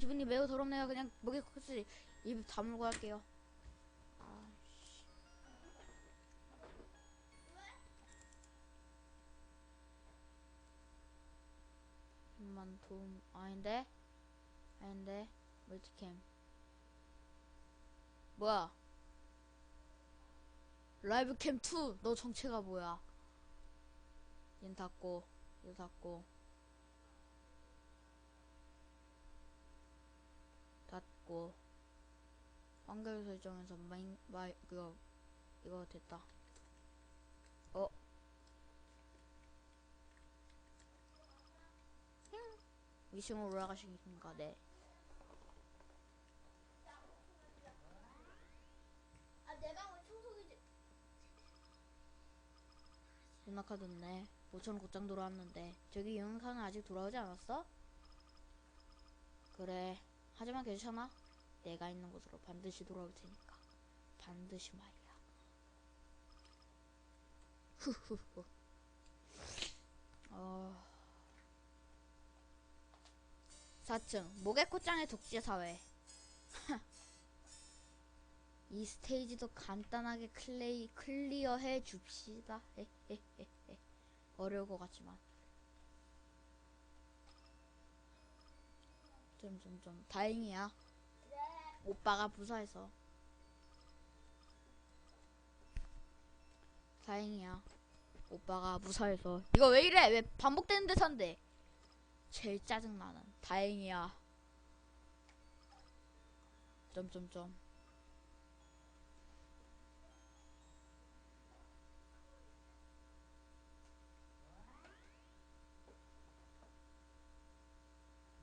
기분이 매우 더럽네요. 그냥 목에 코스 입 다물고 할게요. 아씨. 좀만 도움. 아닌데? 아닌데? 멀티캠. 뭐야? 라이브 캠 2 너 정체가 뭐야? 얜 닫고 얘 닫고 닫고 환경 설정에서 마인 마이 그거 이거 됐다. 어? 위층으로 올라가시겠습니까 네 없네. 5천원 곧장 돌아왔는데. 저기 영상은 아직 돌아오지 않았어? 그래. 하지만 괜찮아 내가 있는 곳으로 반드시 돌아올 테니까 반드시 말이야 후후후 어... 4층 모개코짱의 독재사회 이 스테이지도 간단하게 클레이 클리어해 줍시다. 어려울 것 같지만. 점점점 다행이야. 네. 오빠가 부사해서. 다행이야. 오빠가 무사해서. 이거 왜 이래? 왜 반복되는 대사인데? 제일 짜증나는. 다행이야. 점점점.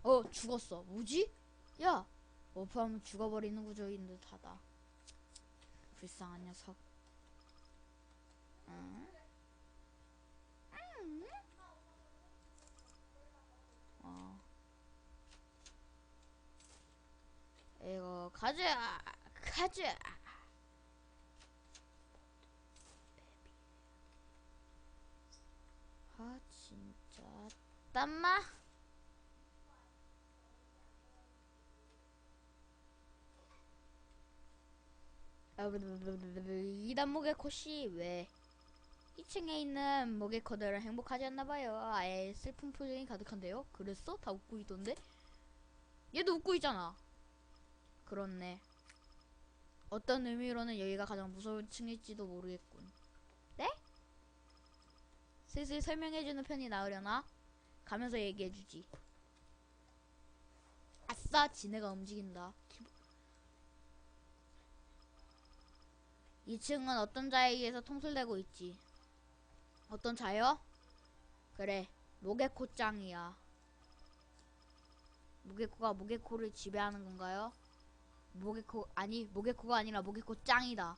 어 죽었어 뭐지? 야 워프하면 죽어버리는 구조인 듯하다 불쌍한 녀석. 응? 응? 어. 이거 가자 가자 아 진짜. 땀마 이단 모개코씨 왜? 2층에 있는 모개코들은 행복하지 않나봐요. 아예 슬픈 표정이 가득한데요? 그랬어? 다 웃고 있던데? 얘도 웃고 있잖아. 그렇네. 어떤 의미로는 여기가 가장 무서운 층일지도 모르겠군. 네? 슬슬 설명해주는 편이 나으려나? 가면서 얘기해주지. 아싸 지네가 움직인다 2층은 어떤 자에 의해서 통솔되고 있지. 어떤 자요? 그래, 모개코짱이야. 모개코가 모개코를 지배하는 건가요? 모개코, 아니, 모개코가 아니라 모개코짱이다.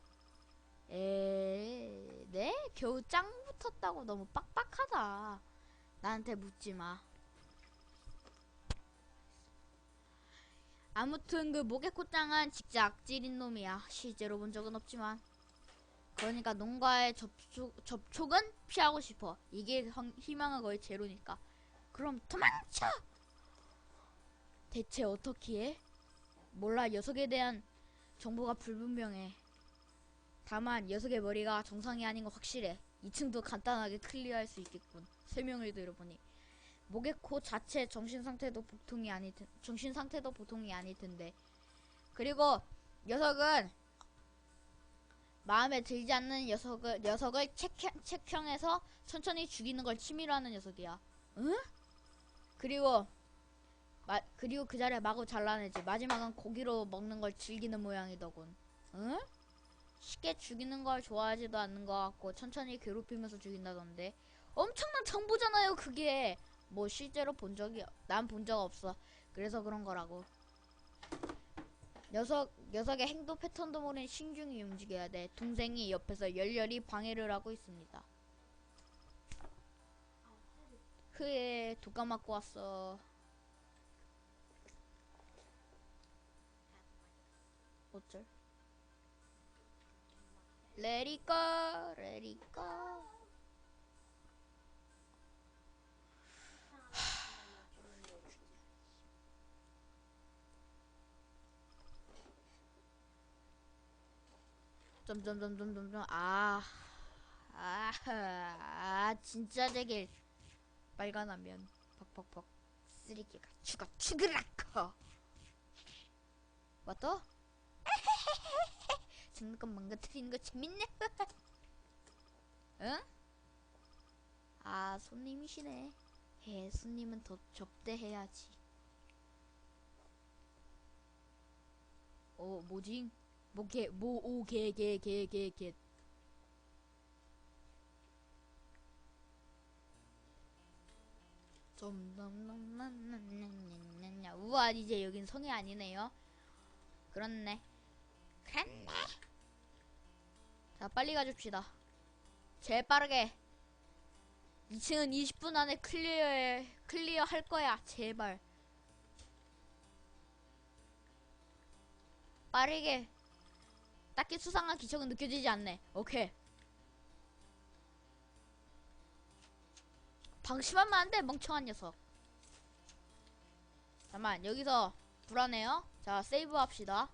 에, 네? 겨우 짱 붙었다고 너무 빡빡하다. 나한테 묻지 마. 아무튼 그 모개코짱은 진짜 악질인 놈이야. 실제로 본 적은 없지만. 그러니까 농가의 접촉, 접촉은 피하고 싶어. 이게 형- 희망은 거의 제로니까. 그럼 도망쳐! 대체 어떻게 해? 몰라, 녀석에 대한 정보가 불분명해. 다만, 녀석의 머리가 정상이 아닌 건 확실해. 2층도 간단하게 클리어할 수 있겠군. 설명을 들어보니. 모개코 자체 정신 상태도 보통이 아닐 텐, 정신 상태도 보통이 아닐 텐데. 그리고 녀석은 마음에 들지 않는 녀석을 녀석을 책형, 책형해서 천천히 죽이는 걸 취미로 하는 녀석이야. 응? 그리고 마, 그리고 그 자리에 마구 잘라내지. 마지막은 고기로 먹는 걸 즐기는 모양이더군. 응? 쉽게 죽이는 걸 좋아하지도 않는 것 같고 천천히 괴롭히면서 죽인다던데. 엄청난 정보잖아요, 그게. 뭐 실제로 본 적이 난 본 적 없어. 그래서 그런 거라고. 녀석, 녀석의 행동 패턴도 모르는 신중히 움직여야 돼. 동생이 옆에서 열렬히 방해를 하고 있습니다. 흐에 독감 맞고 왔어. 어쩔? It go. 점점점점점점 아, 아, 아, 진짜 되게 빨간하면 퍽퍽퍽 쓰레기가 죽어 죽으라커. 죽는 건 망가뜨리는 거 재밌네. 응? 아 손님이시네. 해 손님은 더 접대해야지. 어 뭐지? 뭐개 뭐오개 개개개 개. 좀넘넘넘넘넘넘 우와 이제 여긴 성이 아니네요. 그렇네. 그렇네. 자 빨리 가줍시다. 제일 빠르게. 2층은 20분 안에 클리어해 클리어 할 거야. 제발. 빠르게. 딱히 수상한 기척은 느껴지지 않네. 오케이. 방심하면 안 돼, 멍청한 녀석. 잠만, 여기서 불안해요. 자, 세이브 합시다.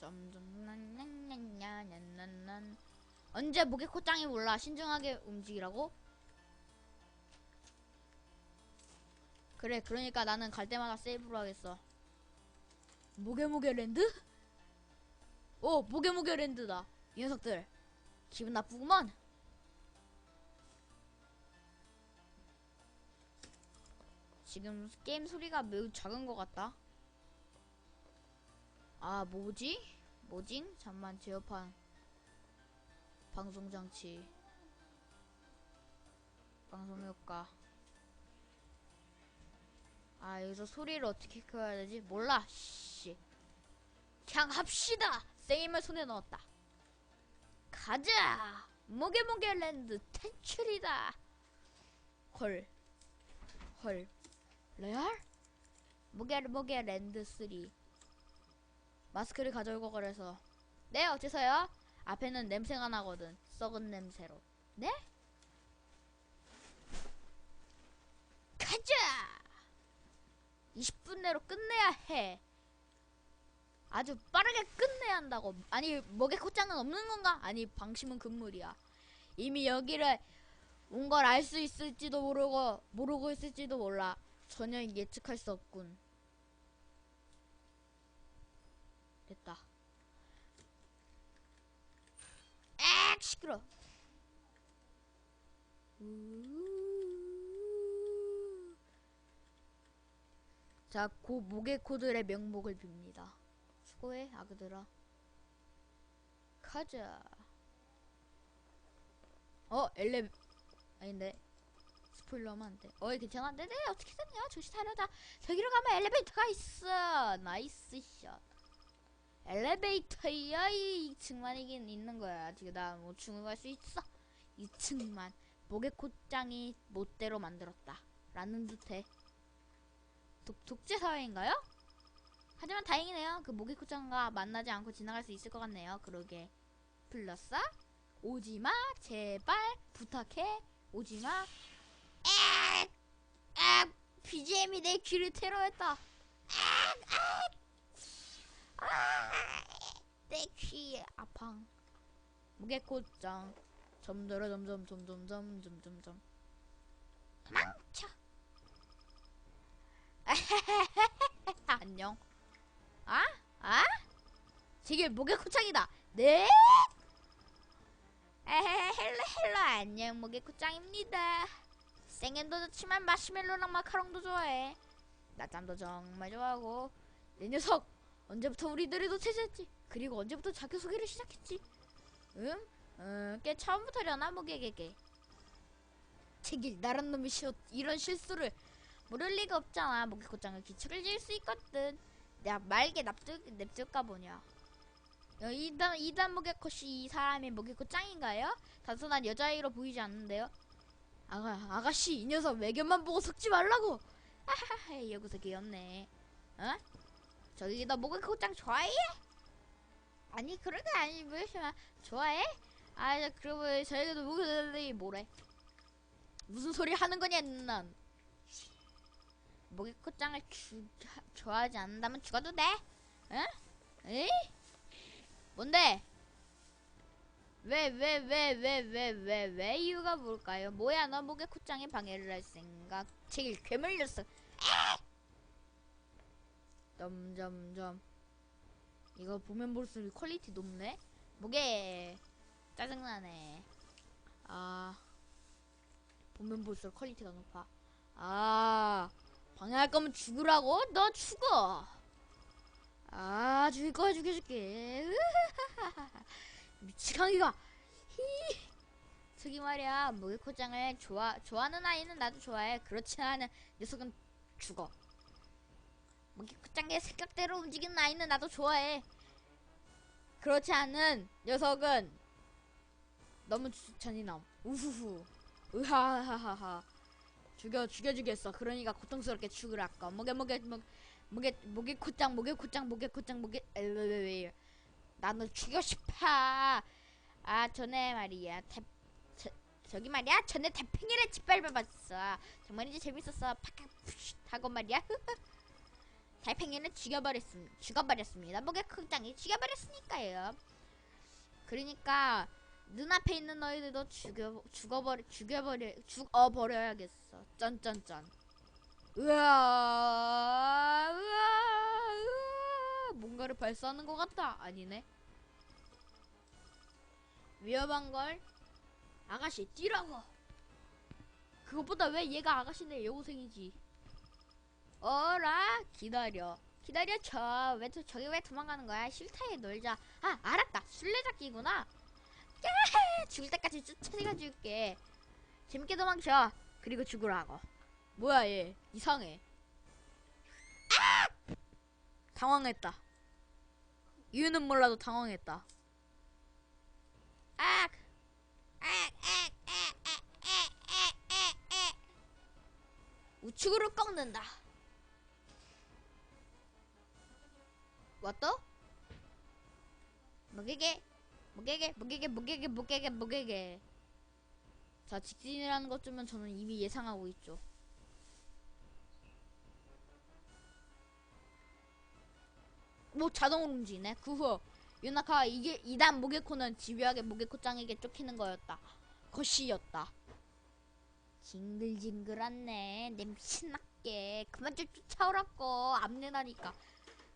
점점난난난난난 언제 목에 코짱이 몰라 신중하게 움직이라고? 그래 그러니까 나는 갈 때마다 세이브로 하겠어 모게모게 랜드? 오 모게모게 랜드다 이 녀석들. 기분 나쁘구만. 지금 게임 소리가 매우 작은 것 같다. 아 뭐지? 뭐진? 잠만 제어판. 방송장치. 방송효과. 아 여기서 소리를 어떻게 켜야 되지? 몰라 씨. 그냥 합시다 세임을 손에 넣었다. 가자! 모게모게랜드 탈출이다. 헐. 헐. 레알? 모게모게랜드 3 마스크를 가져올 거 그래서. 네 어째서요? 앞에는 냄새가 나거든. 썩은 냄새로. 네? 가자! 20분 내로 끝내야 해 아주 빠르게 끝내야 한다고 아니 먹에 코장은 없는 건가? 아니 방심은 금물이야 이미 여기를 온 걸 알 수 있을지도 모르고 모르고 있을지도 몰라 전혀 예측할 수 없군 됐다 악 시끄러. 우. 자, 고 모계 코들의 명목을 빕니다. 수고해, 아그들아. 가자. 어, 엘레 아닌데. 스포일러하면 안 돼. 어이, 괜찮아. 네네, 어떻게 됐냐? 정신 차려자. 저기로 가면 엘리베이터가 있어. 나이스 샷. 엘리베이터야 2층만이긴 있는 거야. 지금 나 5층으로 갈 수 있어. 2층만. 목의 콧장이 못대로 만들었다. 라는 듯해. 독, 독재 사회인가요? 하지만 다행이네요. 그 콧장과 만나지 않고 지나갈 수 있을 것 같네요. 그러게. 플러스 오지마 제발 부탁해 오지마 악! 악! BGM이 내 귀를 테러했다. 내 귀에 아팡 무게꽃장 점더러 점점 점점 점 점 점점 도망쳐 안녕 아? 아? 저게 목에코짱이다. 네? 에헤 헬로 헬로. 안녕 목에코짱입니다. 생엔도 좋지만 마시멜로랑 마카롱도 좋아해. 낮잠도 정말 좋아하고. 내 녀석 언제부터 우리들이 도체했지? 그리고 언제부터 자기소개를 시작했지? 응? 응, 꽤 처음부터려나 목에게게. 책일 나란 놈이 시 이런 실수를. 모를 리가 없잖아. 목에코짱을 기척을 지을 수 있거든 내가 말게 납둘, 냅둘까 보냐 어, 이단, 이단 목에코씨 이 사람이 목에코 짱인가요? 단순한 여자아이로 보이지 않는데요? 아가, 아가씨 이 녀석 외견만 보고 속지 말라고 하하하 여기서 귀엽네 어? 저기 너 목에코 짱 좋아해? 아니 그런 거 아니 뭐시만 좋아해? 아 저, 그러면 저희도 목에코짱이 뭐래 무슨 소리 하는 거냐 넌 주, 좋아하지 않는다면 죽어도 돼? 응? 에이? 뭔데? 왜 왜 왜 왜 왜 왜 왜 이유가 뭘까요? 뭐야 너 목에 콧장에 방해를 할 생각 제일 괴물 녀석 점점점 이거 보면 볼수록 퀄리티 높네 목에 짜증나네 아 보면 볼수록 퀄리티가 높아 아 방해할 거면 죽으라고? 너 죽어. 아 죽일 거야 죽여줄게. 미치광이가. 히. 저기 말이야 목욕코장을 좋아 좋아하는 아이는 나도 좋아해. 그렇지 않은 녀석은 죽어. 목욕코장의 생각대로 움직이는 아이는 나도 좋아해. 그렇지 않은 녀석은 너무 주- 잔인함 우후후. 으하하하하 죽여 죽여주겠어. 그러니까 고통스럽게 죽으라. 거. 목에 목에 목 목에 목에 콧장 목에 콧장 목에 콧장 목에 에웨웨웨 나너 죽여 싶어. 아 전에 말이야. 태, 저, 저기 말이야. 전에 태평이를 짓밟아봤어. 정말이지 재밌었어. 팍팍 하고 말이야. 달팽이는 죽여버렸습니다 죽어버렸습니다. 목에 콧장이 죽여버렸으니까요. 그러니까 눈앞에 있는 너희들 도 죽여 죽어버려 죽여버려 죽어버려야겠어. 짠짠짠. 으아 으아 으아. 뭔가를 발사하는 것 같다. 아니네. 위험한 걸 아가씨 뛰라고. 그것보다 왜 얘가 아가씨네 여고생이지? 어라 기다려. 기다려 저 왜 저기 왜 도망가는 거야? 싫다해 놀자. 아 알았다. 술래잡기구나. 야 죽을 때까지 쫓아가 줄게 재밌게 도망쳐 그리고 죽으라고 뭐야 얘 이상해 아! 당황했다 이유는 몰라도 당황했다 악! 악! 악! 우측으로 꺾는다 왔다? 먹이게 무게게 무게게 무게게 무게게 무게게 자 직진이라는 것쯤은 저는 이미 예상하고 있죠. 뭐 자동으로 움직이네. 그 후 유나카 이게 이단 모게코는 집요하게 모게코짱에게 쫓기는 거였다. 것이었다. 징글징글하네. 냄새나게. 그만 좀 쫓아오라고. 암내나니까.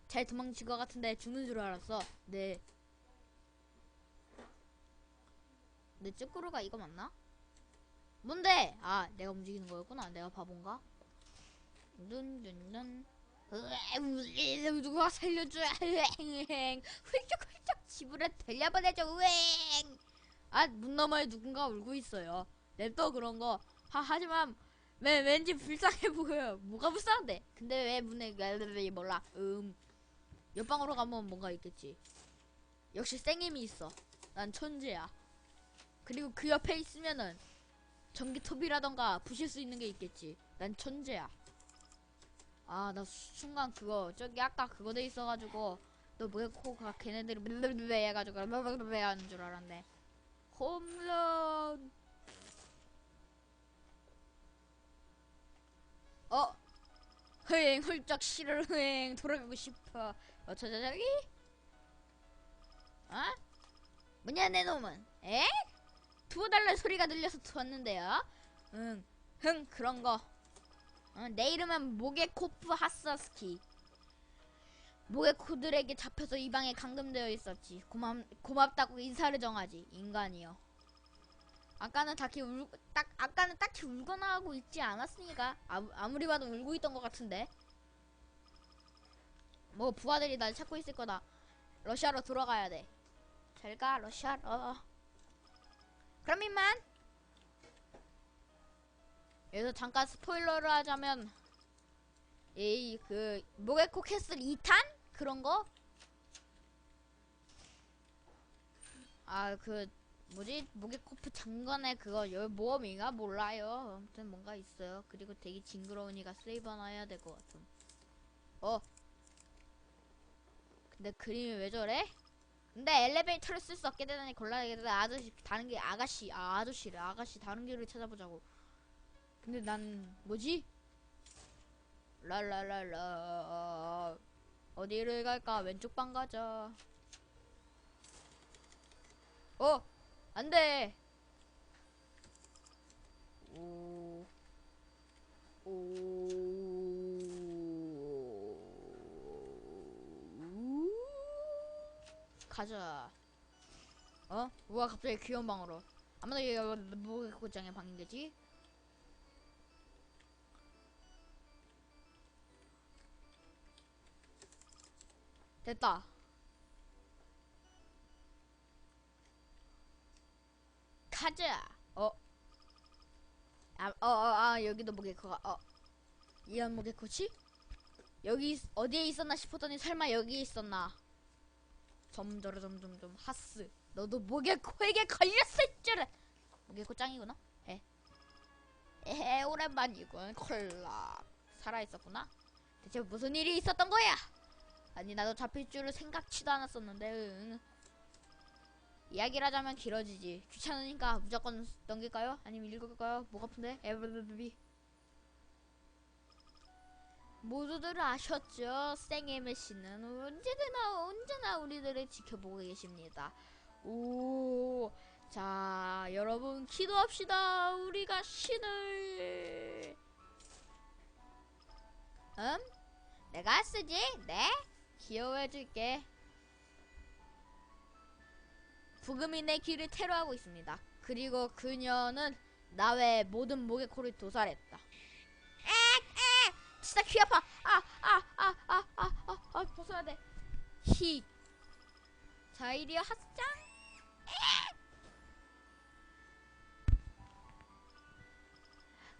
잘 도망칠 것 같은데 죽는 줄 알았어. 네. 내 쭈꾸루가 이거 맞나? 뭔데? 아 내가 움직이는 거였구나. 내가 바본가? 눈눈눈. 누가 살려줘. 으행 훌쩍훌쩍 집으로 들려보내줘. 으행 아문 너머에 누군가 울고 있어요. 냅둬 그런 거. 하, 하지만 왜 왠지 불쌍해 보여요. 뭐가 불쌍한데? 근데 왜 문에 왜 몰라? 음. 옆방으로 가면 뭔가 있겠지. 역시 생님이 있어. 난 천재야 그리고 그 옆에 있으면은 전기톱이라던가 부실 수 있는 게 있겠지. 난 천재야. 아 나 순간 그거 저기 아까 그거 돼 있어가지고 너 뭐야 코가 걔네들이 블블블 해가지고 블블블 하는 줄 알았네. 홈런. 어? 흥 훌쩍 씨를 흥 돌아가고 싶어. 어 저기? 어? 뭐냐 내 놈은? 에 투어달러 소리가 들려서 투었는데요. 응 흥 그런 거. 어, 내 이름은 모게코프 하서스키. 모게코들에게 잡혀서 이 방에 감금되어 있었지. 고맙, 고맙다고 인사를 정하지 인간이요 아까는 딱히 울, 딱 아까는 딱히 울거나 하고 있지 않았으니까 아무, 아무리 봐도 울고 있던 것 같은데. 뭐 부하들이 날 찾고 있을 거다. 러시아로 돌아가야 돼 잘 가 러시아로 그럼 이만. 여기서 잠깐 스포일러를 하자면 이 그 모게코 캐슬 2탄? 그런 거? 아 그 뭐지? 모게코프 장관의 그거. 열 모험인가? 몰라요. 아무튼 뭔가 있어요. 그리고 되게 징그러우니까 세이브 하나 해야 될 것 같음. 어? 근데 그림이 왜 저래? 근데 엘리베이터를 쓸 수 없게 되다니 곤란하게 아저씨 다른 게 아가씨 아 아저씨래. 아가씨 다른 길을 찾아보자고. 근데 난 뭐지? 랄랄랄라. 어디를 갈까? 왼쪽 방 가자. 어, 안 돼. 가자. 어? 우와, 갑자기 귀여운 방으로. 아무도 이거 무게고장의 방인겠지? 됐다. 가자. 어. 아, 어, 어, 아, 여기도 무게코가, 어. 이런 무게코지? 여기, 있- 어디에 있었나 싶었더니 설마 여기 있었나. 점점점점점 하스. 너도 무게코에게 걸렸을 줄은. 무게코 짱이구나. 에. 에헤, 오랜만이군. 콜라. 살아있었구나. 대체 무슨 일이 있었던 거야? 아니, 나도 잡힐 줄을 생각치도 않았었는데, 응. 이야기를 하자면 길어지지. 귀찮으니까 무조건 넘길까요? 아니면 읽을까요? 목 아픈데? 에브리비. 모두들 아셨죠? 생애메 씨는 언제나 언제나 우리들을 지켜보고 계십니다. 오, 자 여러분 기도합시다. 우리가 신을. 음? 내가 쓰지? 네? 귀여워해줄게. 부금이 내 길을 테러하고 있습니다. 그리고 그녀는 나외 모든 목의 코를 도살했다. 진짜 귀 아파. 아, 아, 아, 아, 아, 아, 아, 벗어야 돼. 히. 자, 이리요, 핫짱.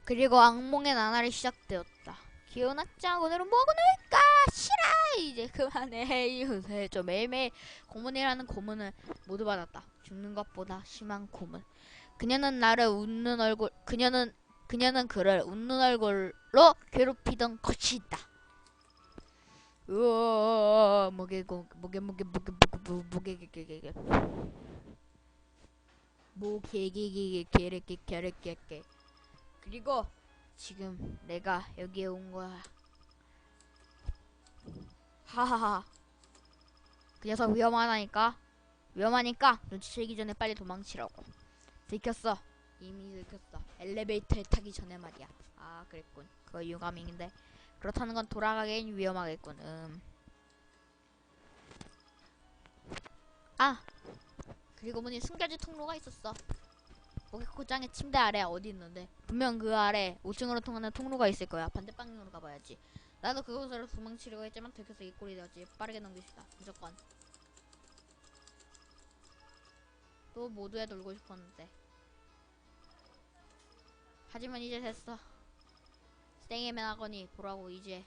그리고 악몽의 나날이 시작되었다. 귀여운 핫짱, 오늘은 뭐하고 놀까? 싫어! 이제 그만해. 요새 좀 매일매일 고문이라는 고문을 모두 받았다. 죽는 것보다 심한 고문. 그녀는 나를 웃는 얼굴, 그녀는 그녀는 그를 웃는 얼굴로 괴롭히던 것이다. 우와, 목에 고, 목에 목에 목에 목에 목에 개개개 목개개개개 개레개 개레개개 그리고 지금 내가 여기에 온 거야. 하하하. 그 녀석 위험하다니까. 위험하니까 눈치채기 전에 빨리 도망치라고. 들켰어. 이미 들켰어. 엘리베이터에 타기 전에 말이야. 아 그랬군. 그거 유감인데 그렇다는 건 돌아가긴 위험하겠군. 음. 아 그리고 보니 숨겨진 통로가 있었어. 목욕고장의 침대 아래 어디 있는데 분명 그 아래 5층으로 통하는 통로가 있을 거야. 반대 방향으로 가봐야지. 나도 그곳으로 도망치려고 했지만 들켜서 이 꼴이 되었지. 빠르게 넘깁시다. 무조건. 또 모두에 놀고 싶었는데. 하지만 이제 됐어. 생애맨 하거니 보라고 이제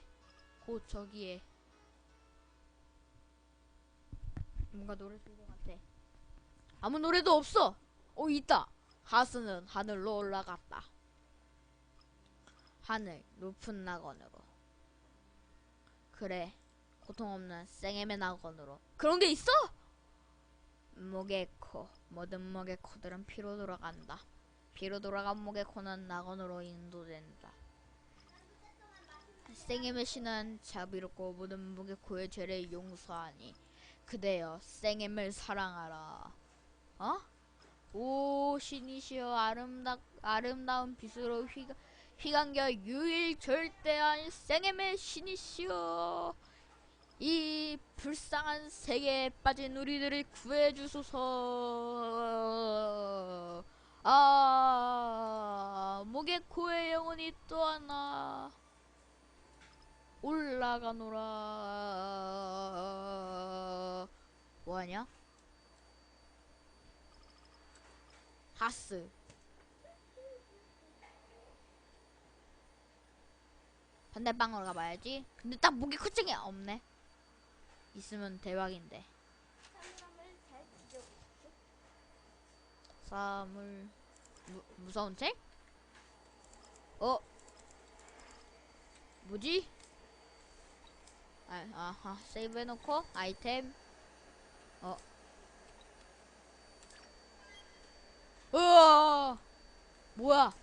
곧 저기에 뭔가 노래 들것 같아. 아무 노래도 없어. 어 있다. 하스는 하늘로 올라갔다. 하늘 높은 낙원으로. 그래 고통 없는 생애맨 낙원으로. 그런 게 있어? 목의 코 모든 목의 코들은 피로 돌아간다. 피로 돌아간 목의 코는 낙원으로 인도된다. 생애의 신은 자비롭고 모든 목의 코의 죄를 용서하니 그대여 생애를 사랑하라. 어? 오 신이시여 아름다 아름다운 빛으로 휘가 휘감겨 유일 절대한 생애의 신이시여 이 불쌍한 세계에 빠진 우리들을 구해주소서. 아, 목에 코에 영혼이 또 하나 올라가노라. 뭐하냐? 하스. 반대방으로 가봐야지. 근데 딱 목에 코증이 없네. 있으면 대박인데. 사람을 잘 뒤져. 사물 무, 무서운 책? 어? 뭐지? 아, 아하 세이브 해놓고 아이템 어 우와 뭐야